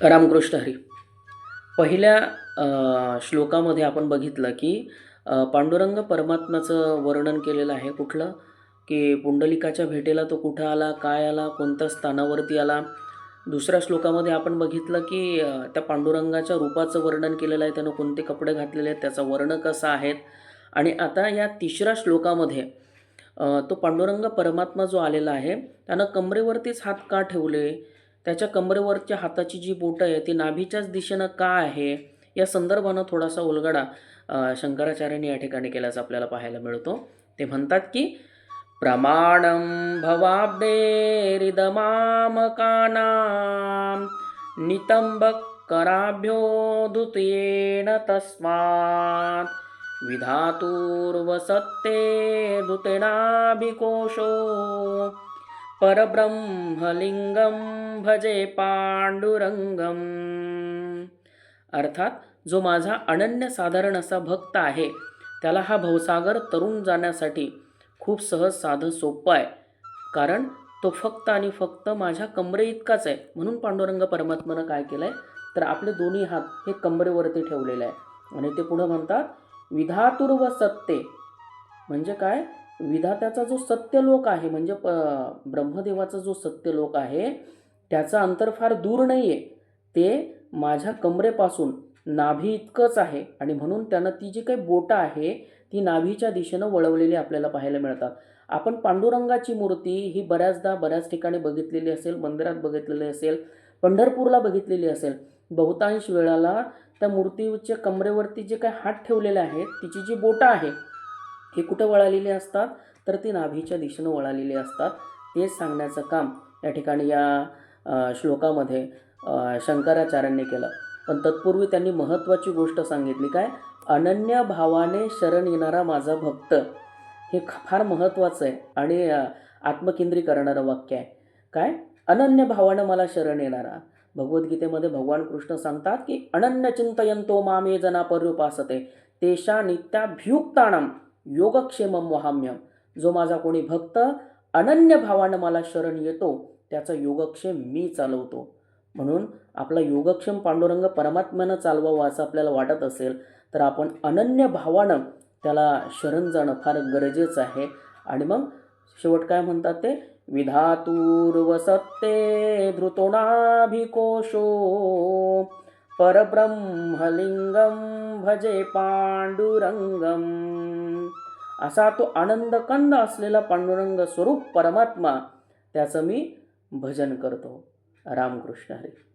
रामकृष्ण हरी. पहिल्या श्लोकामध्ये आपण बघितलं की पांडुरंग परमात्म्याचं वर्णन केलेलं आहे. कुठलं? की पुंडलिकाच्या भेटेला तो कुठं आला काय आला कोणत्या स्थानावरती आला? दुसऱ्या श्लोकामध्ये आपण बघितलं की त्या पांडुरंगाच्या रूपाचं वर्णन केलेलं आहे. त्यानं कोणते कपडे घातलेले आहेत त्याचा वर्ण कसा आहेत? आणि आता या तिसऱ्या श्लोकामध्ये तो पांडुरंग परमात्मा जो आलेला आहे त्यानं कमरेवरतीच हात का ठेवले? त्याच्या कमरेवरच्या हाताची जी बोटं आहे ती नाभीच्याच दिशेनं का आहे? या संदर्भानं थोडासा उलगडा शंकराचार्यांनी या ठिकाणी केल्याचं आपल्याला पाहायला मिळतो. ते म्हणतात की प्रमाणं भवाब्देरिदमामकानां नितंबकराभ्यो दुतेन तस्मात् विधातूर्वसत्ते दुतेनाभिकोशो परब्रह्मलिंगम भजे पांडुरंगम अर्थात जो माझा अनन्य साधारण असा भक्त आहे त्याला हा भवसागर तरुण जाण्यासाठी खूप सहज साधं सोपं आहे. कारण तो फक्त आणि फक्त माझ्या कमरे इतकाच आहे. म्हणून पांडुरंग परमात्मानं काय केलं आहे तर आपले दोन्ही हात हे कमरेवरती ठेवलेले आहे. आणि ते पुढं म्हणतात विधातुर्व सत्ते म्हणजे काय? विधात्याचा जो सत्यलोक आहे म्हणजे प ब्रह्मदेवाचा जो सत्यलोक आहे त्याचं अंतर फार दूर नाही आहे ते माझ्या कमरेपासून नाभी इतकंच आहे आणि म्हणून त्यानं ती जी काही बोटं आहे ती नाभीच्या दिशेनं वळवलेली आपल्याला पाहायला मिळतात. आपण पांडुरंगाची मूर्ती ही बऱ्याचदा बऱ्याच ठिकाणी बघितलेली असेल मंदिरात बघितलेली असेल पंढरपूरला बघितलेली असेल. बहुतांश वेळाला त्या मूर्तीच्या कमरेवरती जे काही हात ठेवलेले आहेत तिची जी बोटं आहे हे कुठं वळालेली असतात? तर ती नाभीच्या दिशेनं वळालेली असतात. तेच सांगण्याचं काम या ठिकाणी या श्लोकामध्ये शंकराचार्यांनी केलं. पण तत्पूर्वी त्यांनी महत्त्वाची गोष्ट सांगितली काय? अनन्य भावाने शरण येणारा माझा भक्त. हे फार महत्त्वाचं आहे आणि आत्मकेंद्री करणारं वाक्य आहे. काय? अनन्य भावानं मला शरण येणारा. भगवद्गीतेमध्ये भगवान कृष्ण सांगतात की अनन्य चिंतयंतो मामे जना पर्युपासते तेशा नित्याभ्युक्ताणम योगक्षेमम वहाम्यम जो माझा कोणी भक्त अनन्य भावानं मला शरण येतो त्याचा योगक्षेम मी चालवतो. म्हणून आपला योगक्षेम पांडुरंग परमात्म्यानं चालवावा असं आपल्याला वाटत असेल तर आपण अनन्य भावानं त्याला शरण जाणं फार गरजेचं आहे. आणि मग शेवट काय म्हणतात ते? विधातुर्वसत्ते धृतोणाभिकोशो परब्रह्मलिंगम भजे पांडुरंगम असा तो आनंद कंद असलेला पांडुरंग स्वरूप परमात्मा त्याचं मी भजन करतो. रामकृष्ण हरी.